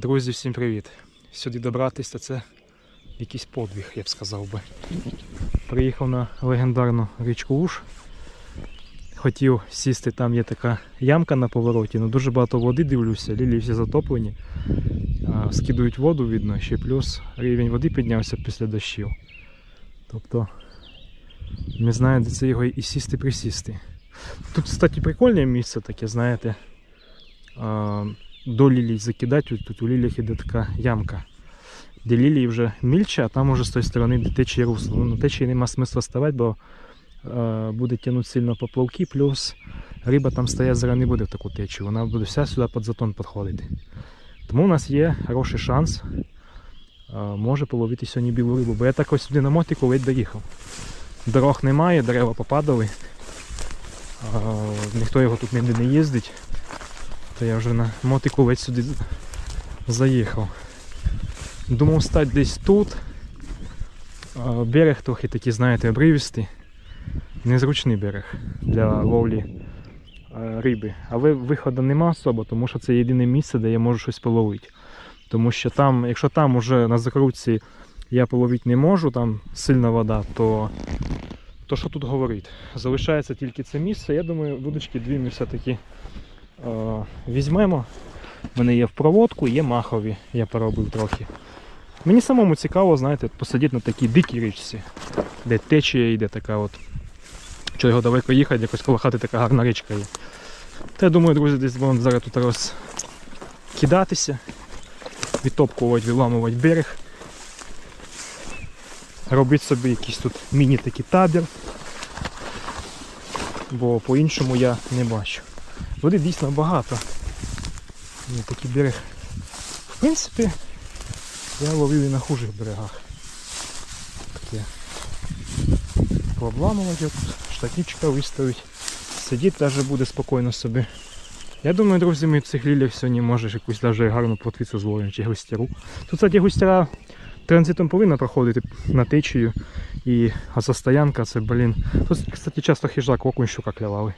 Друзі, всім привіт! Сюди добратися це якийсь подвиг, я б сказав би. Приїхав на легендарну річку Уж. Хотів сісти, там є така ямка на повороті, але дуже багато води дивлюся, лілії всі затоплені. Скидують воду, видно, ще плюс рівень води піднявся після дощів. Тобто не знаю, де це його і сісти присісти. Тут, кстати, прикольне місце таке, знаєте. До лілій закидати, тут у ліліях іде така ямка. Де лілії вже мільче, а там уже з тої сторони де течії русло. Ну, на течії нема смисла ставати, бо е, буде тягнути сильно поплавки, плюс риба там стоять зараз не буде в таку течію, вона буде вся сюди під затон підходити. Тому у нас є хороший шанс. е, може половити сьогодні білу рибу. Бо я так ось сюди на мотику ледь доїхав. Дорог немає, дерева попадали. Е, ніхто його тут ніде не їздить. То я вже на мотику ледь сюди заїхав. Думав стати десь тут. Берег трохи такий, знаєте, обривістий. Незручний берег для ловлі е, риби. Але виходу нема особо, тому що це єдине місце, де я можу щось половити. Тому що там, якщо там уже на закрутці я половити не можу, там сильна вода, то, то що тут говорити? Залишається тільки це місце. Я думаю, вудочки дві ми все-таки візьмемо. У мене є в проводку, є махові, я поробив трохи. Мені самому цікаво, знаєте, посидіти на такій дикій річці, де течія йде така от. Що його далеко їхати, якось коло хати така гарна річка є. Та я думаю, друзі, десь будемо зараз тут розкидатися, відтопкувати, відламувати берег. Робити собі якийсь тут міні-такий табір. Бо по-іншому я не бачу. Води дійсно багато. Ну, такий берег. В принципі, я ловив і на хужих берегах. Таке. Тут, штативчика виставити. Сидіти теж буде спокійно собі. Я думаю, друзі, ми в цих лілях сьогодні можеш якусь даже гарну плотвицю зловимо чи густяру. Тут, кстати, густяра транзитом повинна проходити на течію. І газостоянка це, блін. Тут, кстати, часто хижак, окунь, щука клявали.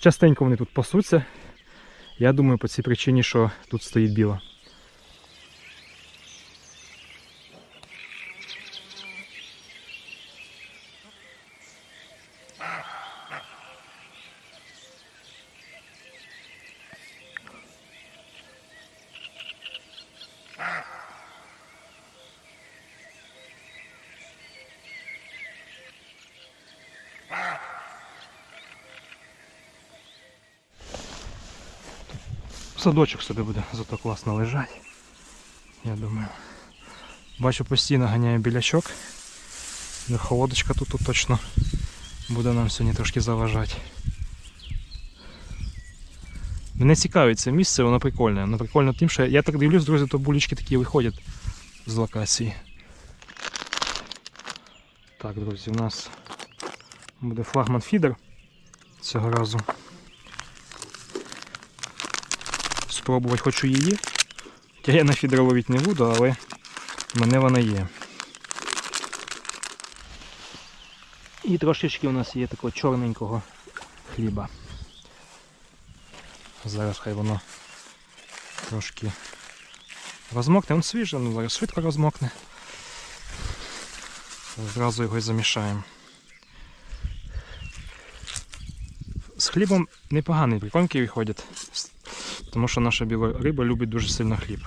Частенько вони тут пасуться. Я думаю, по цій причині, що тут стоїть біла. Садочок собі буде зато класно лежати. Я думаю. Бачу постійно ганяє білячок. Верховодочка тут, точно буде нам сьогодні трошки заважати. Мене цікавить це місце, воно прикольне. Воно прикольно тим, що я так дивлюсь, друзі, то булічки такі виходять з локації. Так, друзі, у нас буде флагман фідер цього разу. Спробувати хочу її. Я на фідер ловити не буду, але в мене вона є. І трошечки у нас є такого чорненького хліба. Зараз хай воно трошки розмокне. Він свіжий, ну зараз швидко розмокне. Зразу його і замішаємо. З хлібом непогані прикормки виходять, тому що наша біла риба любить дуже сильно хліб.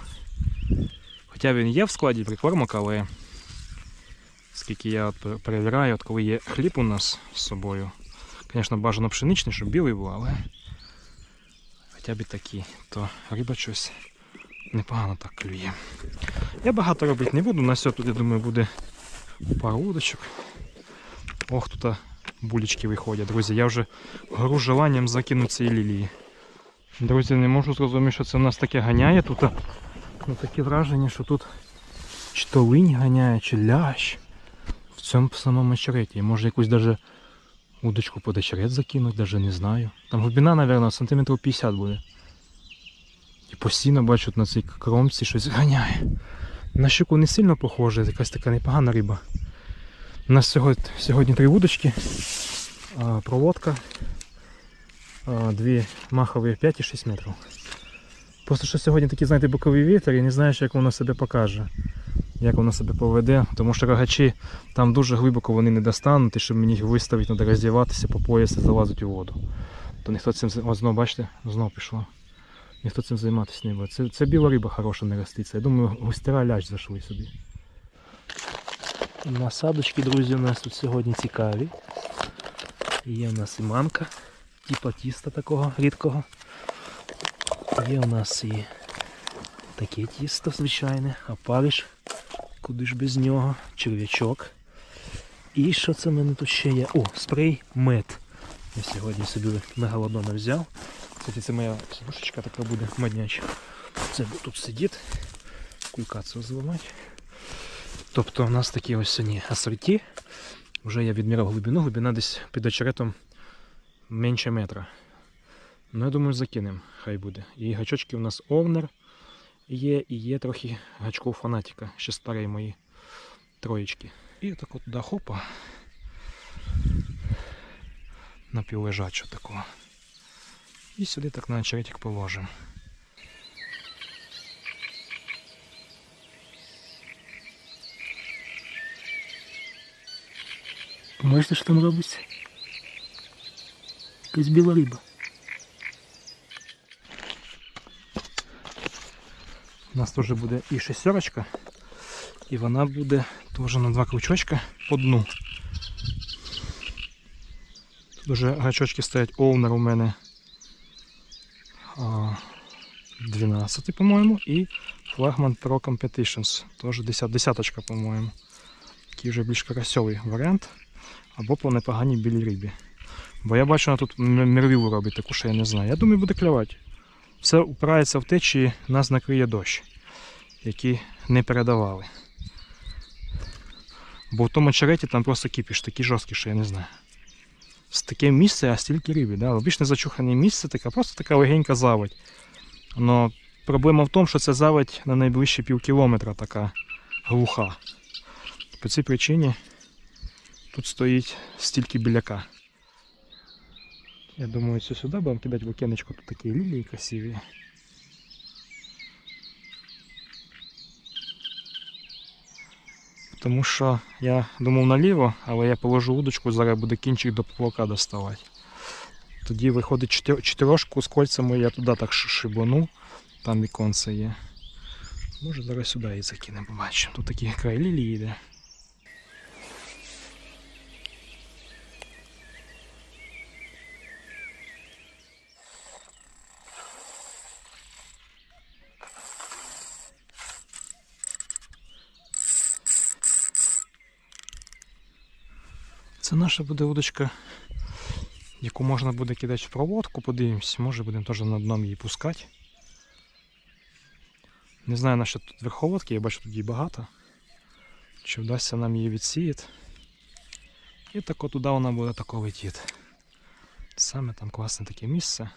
Хоча він є в складі прикормок, але скільки я перевіряю, от коли є хліб у нас з собою, звісно, бажано пшеничний, щоб білий був, але хоча б і такий, то риба щось непогано так клює. Я багато робити не буду, на все тут, я думаю, буде пару удочок. Ох, тут булечки виходять, друзі. Я вже гору желанням закинути ці лілії. Друзі, не можу зрозуміти, що це в нас таке ганяє тут. Ну, таке враження, що тут чи то линь ганяє, чи лящ. В цьому самому очереті. Може якусь даже удочку под очерет закинуть, даже не знаю. Там глибина, мабуть, сантиметрів 50 буде. І постійно бачу на цій кромці щось ганяє. На щуку не сильно похоже, якась така непогана риба. У нас сьогодні, сьогодні три вудочки, проводка, дві махові 5 і 6 метрів. Просто що сьогодні такий, знаєте, боковий вітер і не знаєш, як воно себе покаже. Як воно себе поведе. Тому що рогачі там дуже глибоко вони не достануть, і щоб мені їх виставити, треба роздіватися по пояс і залазити у воду. То ніхто цим О, знову, бачите, знову пішло. Ніхто цим займатися не буде. Це, це біла риба хороша не роститься. Я думаю, густера ляж зайшли собі. Насадочки, друзі, у нас тут сьогодні цікаві. Є у нас і манка, типа тіста такого рідкого. Є у нас і таке тісто звичайне, опариш, куди ж без нього, черв'ячок. І що це в мене тут ще є? О, спрей мед. Я сьогодні собі мегалодона взяв. Кстати, це моя сидушечка така буде модняча. Це тут сидіти, кулькацію зламати. Тобто у нас такі ось сьогодні асорті. Вже я відміряв глибину, глибина десь під очеретом менше метра. Ну, я думаю, закинемо, хай буде. І гачочки у нас овнер є, і є трохи гачков фанатика, ще старі мої троєчки. І так от туди хопа. Напівлежачу такого. І сюди так на очеретик положимо. Бачите, що там робиться? Якась біла риба. У нас теж буде і шестерочка, і вона буде теж на два крючочка по дну. Тут вже гачочки стоять овнер у мене 12, по-моєму, і флагман Pro Competitions, теж 10, десяточка, по-моєму. Такий вже більш карасьовий варіант. Або по непоганій білій рибі. Бо я бачу, вона тут м- мірвілу робить таку, що я не знаю. Я думаю, буде клювати. Все упирається в те, чи нас накриє дощ, який не передавали. Бо в тому череті там просто кипіш, такий жорсткий, що я не знаю. З таке місце, а стільки риби. Да? Обічне зачухане місце, така, просто така легенька заводь. Но проблема в тому, що ця заводь на найближчі пів кілометра така глуха. По цій причині тут стоїть стільки біляка. Я думаю, це сюди будемо кидати в окенечко, тут такі лілії красиві. Тому що я думав наліво, але я положу удочку, зараз буде кінчик до поплавка доставати. Тоді виходить чотир- чотирошку з кольцями, я туди так шибану, там віконце є. Може зараз сюди її закинемо, побачимо. Тут такі край лілії йде. Це наша буде удочка, яку можна буде кидати в проводку, подивимось, може будемо теж на дном її пускати. Не знаю на що тут верховодки, я бачу тут її багато. Чи вдасться нам її відсіяти. І так от туди вона буде тако летіти. Саме там класне таке місце.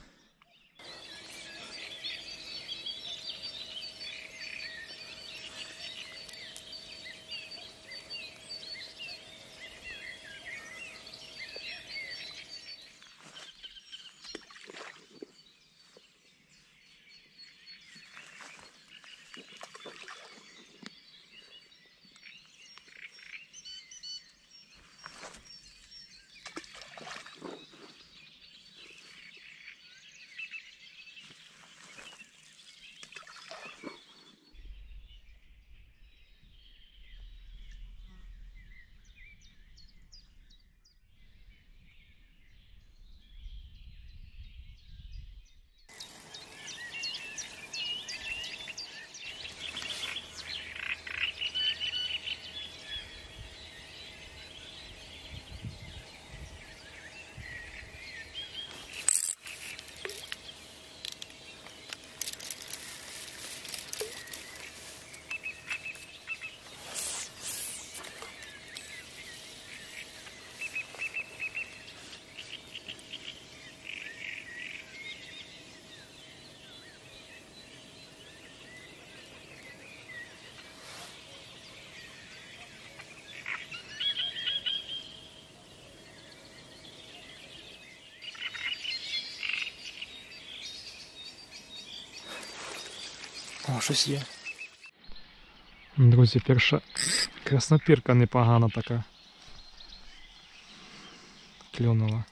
О, щось є. Друзі, перша краснопірка непогана така. Клюнула.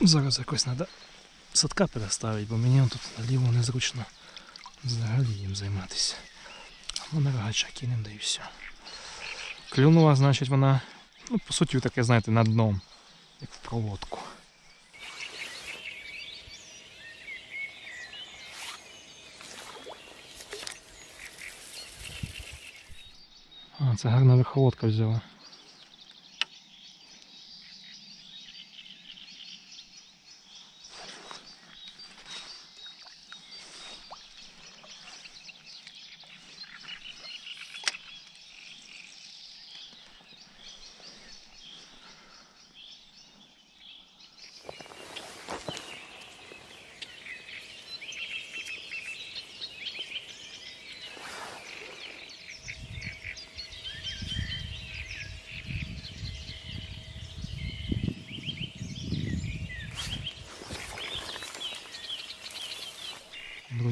Зараз якось треба садка переставити, бо мені тут наліво незручно взагалі їм займатися. А ми на рогача кинемо, да і все. Клюнула, значить вона, ну, по суті, таке, знаєте, на дном, як в проводку. Це гарна верховодка взяла.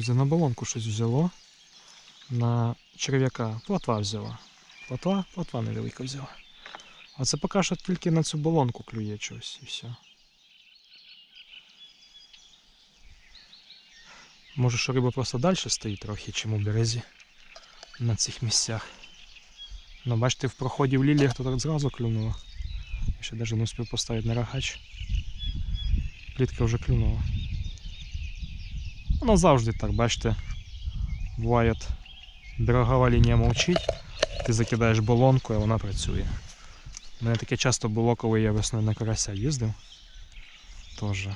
Друзі, на балонку щось взяло. На черв'яка плотва взяла. Плотва, плотва невелика взяла. А це поки що тільки на цю балонку клює щось і все. Може, що риба просто далі стоїть трохи, чим у березі на цих місцях. Ну, бачите, в проході в ліліях тут зразу клюнуло. Я ще навіть не успів поставити на рогач. Плітка вже клюнула. Воно завжди так, бачите. Буває, берегова лінія мовчить, ти закидаєш болонку, і вона працює. У мене таке часто було, коли я весною на карася їздив. Теж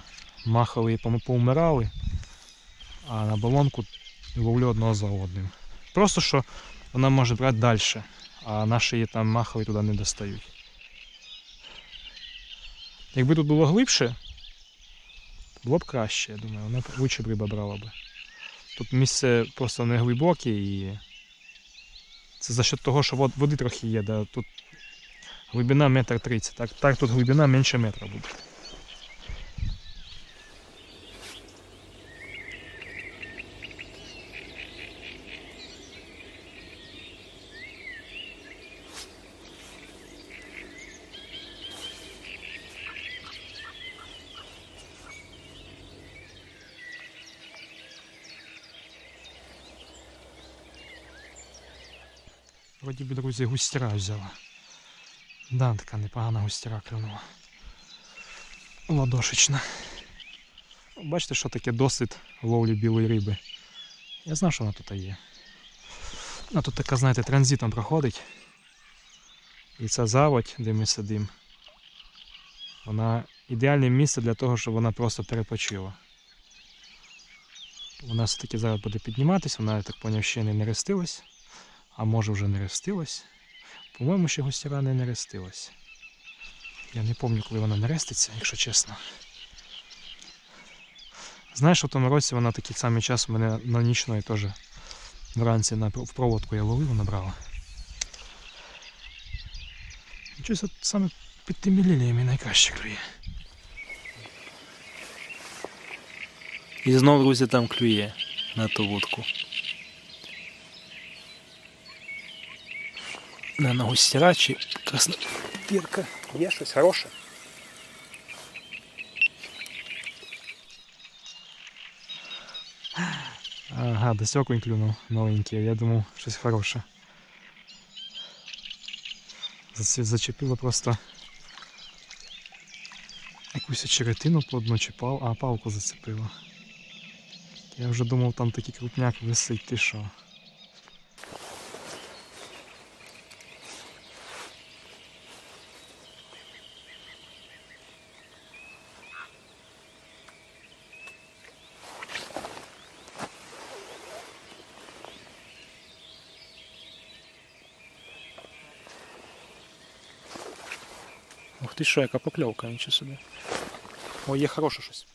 махали і поумирали, а на болонку ловлю одного за одним. Просто що вона може брати далі, а наші її там махали туди не достають. Якби тут було глибше, було б краще, я думаю, вона лучше б риба брала би. Тут місце просто не глибоке і це за счет того, що води трохи є, да, тут глибина метр тридцять. Так, так тут глибина менше метра буде. Вроді би, друзі, густіра взяла. Да, така непогана густіра клюнула. Ладошечна. Бачите, що таке досвід ловлі білої риби. Я знав, що вона тут є. Вона тут така, знаєте, транзитом проходить. І ця заводь, де ми сидимо, вона ідеальне місце для того, щоб вона просто перепочила. Вона все-таки зараз буде підніматись, вона, я так поняв, ще не нерестилась. А може вже не рестилась. По-моєму, ще густіра не нерестилась. Я не пам'ятаю, коли вона нереститься, якщо чесно. Знаєш, у тому році вона такий самий час у мене на нічної теж вранці на, в проводку я ловив, вона брала. Щось от саме під тими ліліями найкраще клює. І знов, друзі, там клює на ту вудку. На ногу стіра чи краснопірка. Є щось хороше. Ага, десь окунь клюнув новенький, я думав, щось хороше. Зачепило просто якусь очеретину плодну чи пал, а палку зацепило. Я вже думав, там такий крупняк висить, ти що? що, яка покльовка, нічого собі. О, є хороше щось.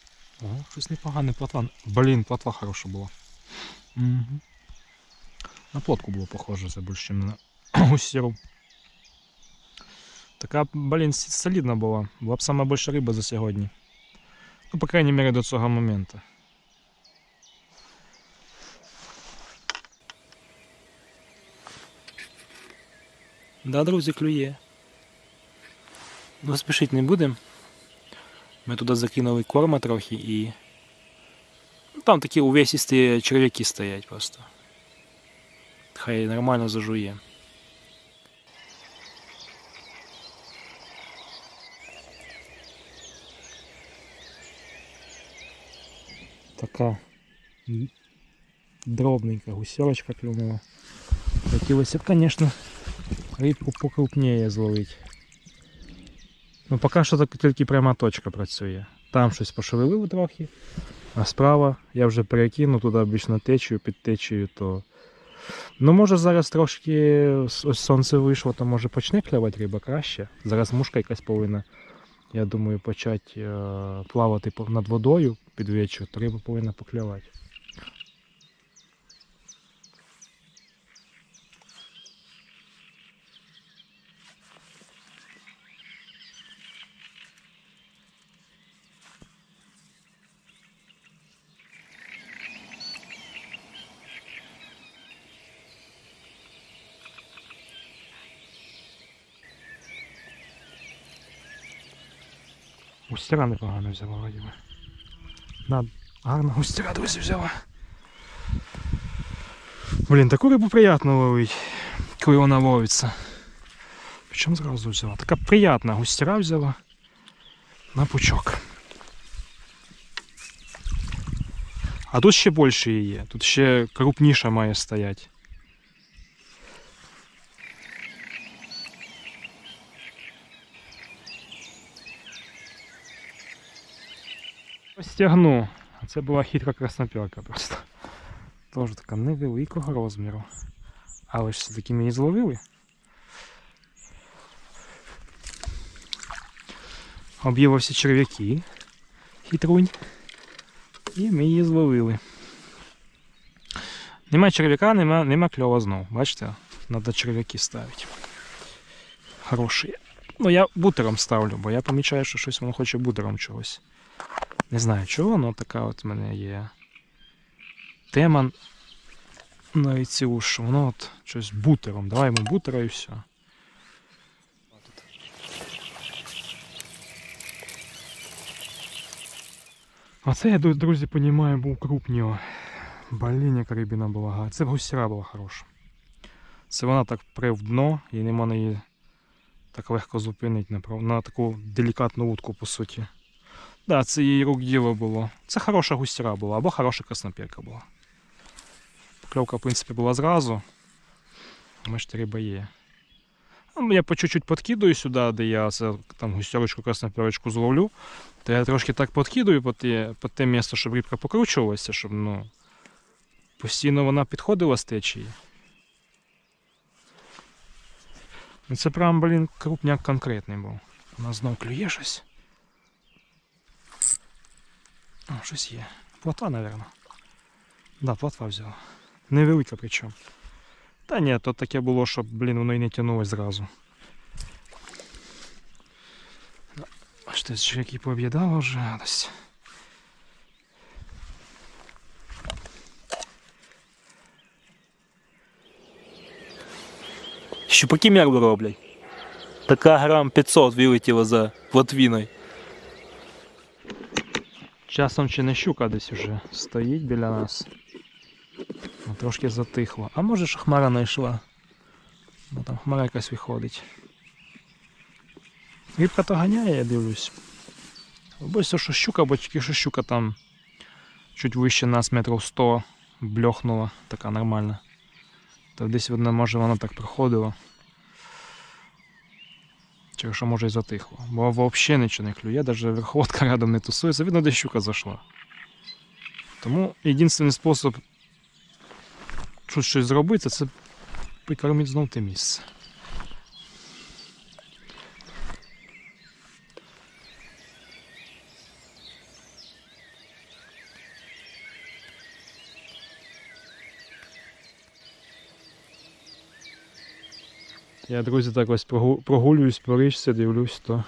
Ого, щось непогане плотва. Блін, плотва хороша була. Угу. На плотку було похоже, це більше, ніж на гусіру. Така, блін, с- солідна була. Була б сама більша риба за сьогодні. Ну, по крайній мірі, до цього моменту. Да, друзі, клює. Ну, спішити не будемо. Ми туди закинули корма трохи і. Там такі увесісті черв'яки стоять просто. Хай нормально зажує. Така дробненька гусерочка клюнула. Хотілося б, звісно, рибку покрупніє зловити. Ну, поки що тільки пряма точка працює. Там щось пошевелив трохи, а справа я вже перекинув туди більш на течію, під течією, то. Ну, може зараз трошки ось сонце вийшло, то може почне клювати риба краще. Зараз мушка якась повинна, я думаю, почати е, плавати над водою під вечір, то риба повинна поклювати. Густяра непогано взяла вроді би. На, гарна густяра, друзі, взяла. Блін, таку рибу приємно ловить, коли вона ловиться. Причому зразу взяла. Така приємна густяра взяла на пучок. А тут ще більше її є. Тут ще крупніша має стояти. Стягну. Це була хитра красноперка просто. Теж така невеликого розміру. Але ж все-таки ми її зловили. Об'їлися черв'яки. Хитрунь. І ми її зловили. Нема черв'яка, нема, нема кльова знов. Бачите? Надо черв'яки ставити. Хороші. Ну я бутером ставлю, бо я помічаю, що щось воно хоче бутером чогось. Не знаю чого, але така от в мене є тема навіть цілу, що воно от щось бутером. Давай йому бутера і все. А це я, друзі, понімаю, був крупнього. Блін, яка рибина була гарна. Це гусіра була хороша. Це вона так пре в дно і не можна її так легко зупинити на таку делікатну утку, по суті. Да, це її рук діло було. Це хороша густіра була, або хороша краснопірка була. Покльовка, в принципі, була зразу. Бачите, риба є. Ну, Я по чуть-чуть подкидую сюди, де я це, там густерочку, краснопірочку зловлю. То я трошки так подкидую по те, по те місце, щоб рибка покручувалася, щоб ну, постійно вона підходила з течії. Ну, Це прям, блін, крупняк конкретний був. Вона знов клює щось. О, щось є. Плотва, напевно. Да, плотва взяла. Невелика причому. Та ні, то таке було, щоб, блін, воно і не тягнулось зразу. Да, Бачите, що які пооб'їдало вже гадость. Щупаки мерло роблять. Така грам 500 вилетіла за плотвіною. Часом чи не щука десь уже стоїть біля нас. Ну, Трошки затихло. А може ж хмара знайшла. Бо там хмара якась виходить. Рибка то ганяє, я дивлюсь. Все, що щука, бо тільки що щука там чуть вище нас метрів 100 бльохнула, така нормальна. То десь видно, може вона так проходила. Через що може і затихло. Бо взагалі нічого не клює, навіть верховодка рядом не тусується, видно, де щука зайшла. Тому єдиний спосіб щось зробити, це прикормити знов те місце. Я, друзі, так ось прогулююсь по річці, дивлюсь, то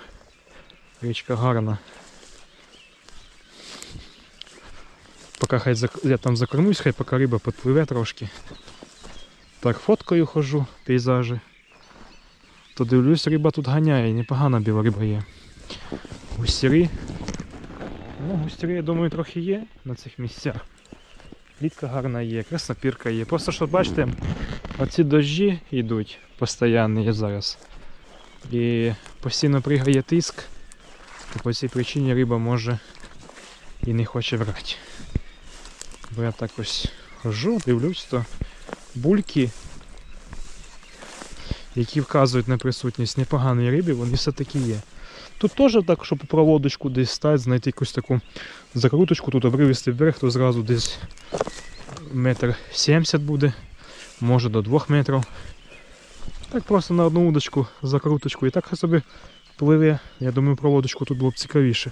річка гарна. Поки хай я там закормлюсь, хай поки риба підпливе трошки. Так, фоткою хожу, пейзажі. То дивлюсь, риба тут ганяє, непогана біла риба є. Густіри. Ну, густіри, я думаю, трохи є на цих місцях. Плітка гарна є, краснопірка є. Просто що бачите, оці дощі йдуть постійні зараз. І постійно пригає тиск, то по цій причині риба може і не хоче брати. Бо я так ось хожу, дивлюсь, то бульки, які вказують на присутність непоганої риби, вони все-таки є. Тут теж так, щоб проводочку десь стати, знайти якусь таку закруточку, тут обривисти вверх, то зразу десь метр сімдесят буде, може до двох метрів. Так просто на одну удочку закруточку і так собі пливе. Я думаю, проводочку тут було б цікавіше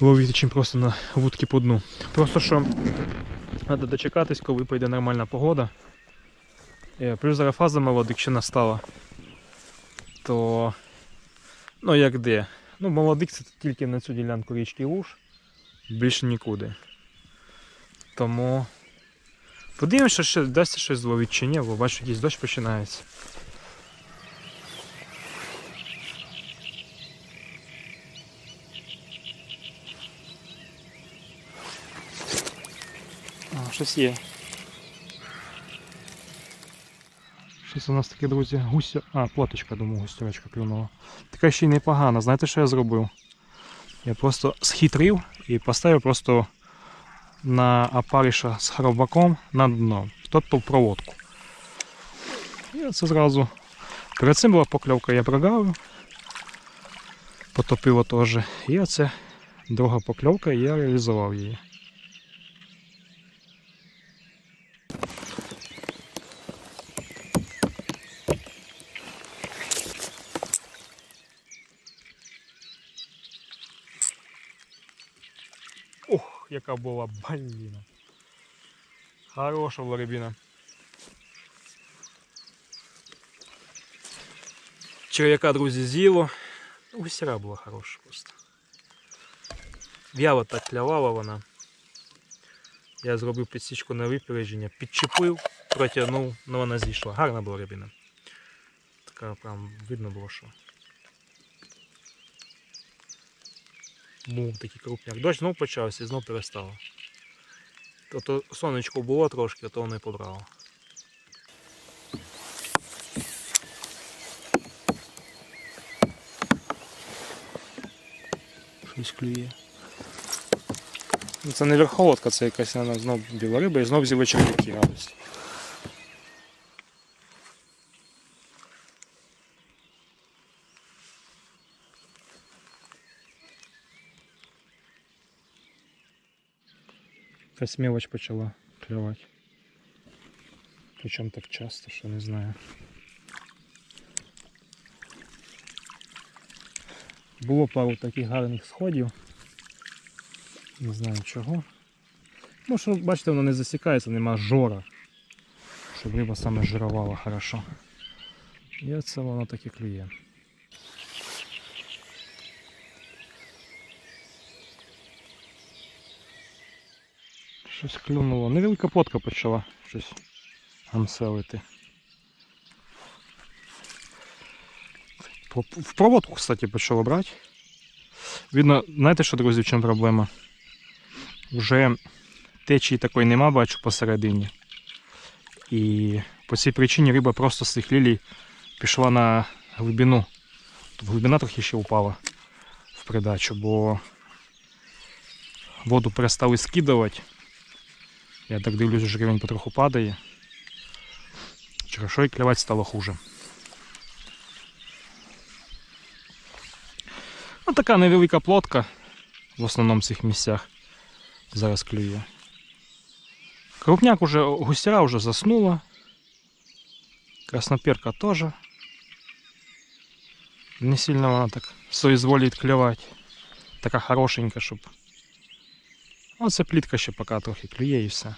ловити, чим просто на вудки по дну. Просто що треба дочекатись, коли прийде нормальна погода. Е, Плюс зараз фаза молодик ще настала. То ну як де? Ну, молодик це тільки на цю ділянку річки Луж, більше нікуди. Тому подивимося, що вдасться щось зловити чи ні, бо бачу, якийсь дощ починається. А, щось є. Щось у нас таке, друзі, гуся. А, плоточка, думаю, густерочка клюнула. Така ще й непогана. Знаєте, що я зробив? Я просто схитрив і поставив просто на опариша з хробаком на дно, тобто в проводку. І оце зразу. Перед цим була покльовка, я прогавив, потопило теж. І оце друга покльовка, і я реалізував її. Яка була баніна. Хороша була рибина. Черв'яка, друзі, з'їло. Гусіра була хороша просто. В'яло так клявала вона. Я зробив підсічку на випередження, підчепив, протягнув, ну вона зійшла. Гарна була рибина. Така прям видно було, що. Був такий крупняк. Дощ знов почався і знов перестало. Тобто сонечко було трошки, а то воно і побрало. Щось клює. Ну, Це не верховодка, це якась знов біла риба і знов зі вечірки радості. Якась мелочь почала клювати. Причому так часто, що не знаю. Було пару таких гарних сходів. Не знаю чого. Ну, що, бачите, воно не засікається, нема жора. Щоб риба саме жирувала хорошо. І оце воно так і клює. Щось клюнуло. Невелика плотка почала щось гамселити. В проводку, кстати, почало брати. Видно, знаєте, що, друзі, в чому проблема? Вже течії такої нема, бачу посередині. І по цій причині риба просто з цих лілій пішла на глибину. Тут глибина трохи ще упала в придачу, бо воду перестали скидувати. Я так дивлюсь, що рівень потроху падає. Через що і клювати стало хуже. Ну, така невелика плотка в основному в цих місцях зараз клює. Крупняк уже, густяра вже заснула. Красноперка теж. Не сильно вона так соизволить клювати. Така хорошенька, щоб. Ну, це плітка ще поки трохи клює і все.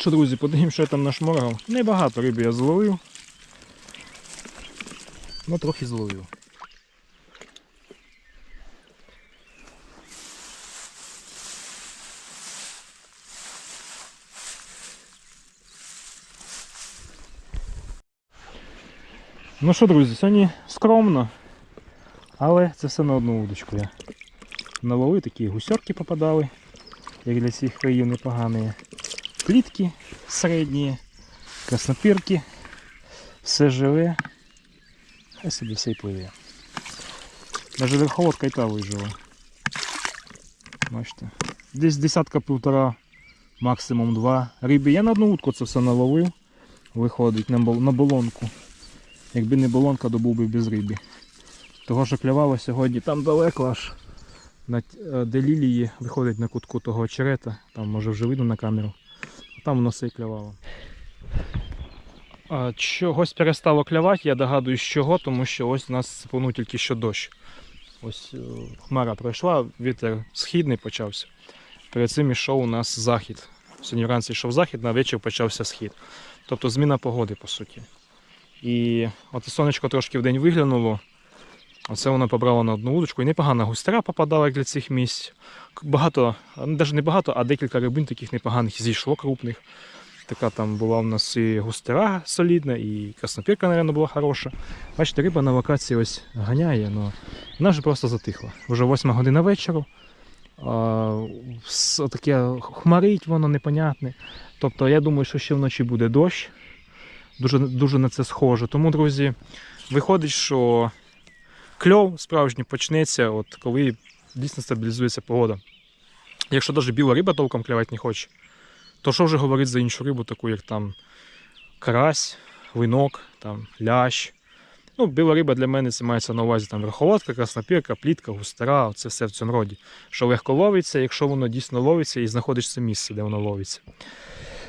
Що, друзі, подивімо, що я там нашморгав. Небагато риби я зловив. Ну трохи зловив. Ну що, друзі, сьогодні скромно, але це все на одну удочку я наловив, такі гусьорки попадали, як для цих країв непогані. Плітки середні, краснопірки, все живе, хай собі все й пливе. Навіть верховодка і та вижила. Бачите. Десь десятка півтора, максимум два риби. Я на одну утку це все наловив. Виходить на, болонку. Якби не болонка, то був би без риби. Того, що клювало сьогодні там далеко аж. Е, де лілії виходить на кутку того очерета, там може вже видно на камеру. Там воно все і клювало. А, чогось перестало клювати, я догадуюсь, чого, тому що ось у нас сипонув тільки що дощ. Ось е, хмара пройшла, вітер східний почався. Перед цим ішов у нас захід. Сьогодні вранці йшов захід, на вечір почався схід. Тобто зміна погоди, по суті. І от сонечко трошки в день виглянуло. Оце воно побрало на одну удочку. І непогана густера попадала для цих місць. Багато, навіть не багато, а декілька рибин таких непоганих зійшло крупних. Така там була у нас і густера солідна, і краснопірка, мабуть, була хороша. Бачите, риба на локації ось ганяє, але вона вже просто затихла. Вже 8 година вечора. Таке хмарить воно непонятне. Тобто я думаю, що ще вночі буде дощ. Дуже, дуже на це схоже. Тому, друзі, виходить, що кльов справжній почнеться, от коли дійсно стабілізується погода. Якщо навіть біла риба толком клювати не хоче, то що вже говорить за іншу рибу, таку як там карась, винок, там, лящ. Ну, біла риба для мене це мається на увазі там верховодка, краснопірка, плітка, густера, це все в цьому роді. Що легко ловиться, якщо воно дійсно ловиться і знаходиться місце, де воно ловиться.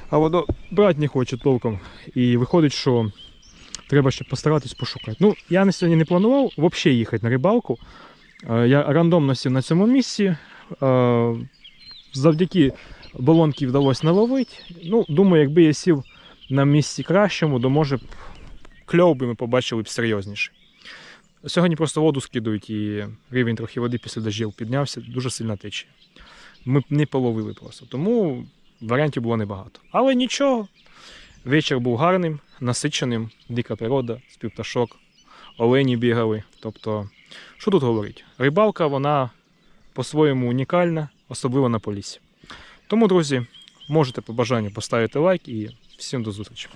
А воно брати не хоче толком. І виходить, що треба ще постаратись пошукати. Ну, я на сьогодні не планував взагалі їхати на рибалку. Е, Я рандомно сів на цьому місці. Е, Завдяки болонки вдалося наловити. Ну, думаю, якби я сів на місці кращому, то може б кльов би ми побачили б серйозніше. Сьогодні просто воду скидують і рівень трохи води після дождів піднявся, дуже сильна течія. Ми не половили просто. Тому варіантів було небагато. Але нічого. Вечір був гарним, насиченим, дика природа, співташок, олені бігали. Тобто, що тут говорить? Рибалка, вона по-своєму унікальна, особливо на полісі. Тому, друзі, можете по бажанню поставити лайк і всім до зустрічі.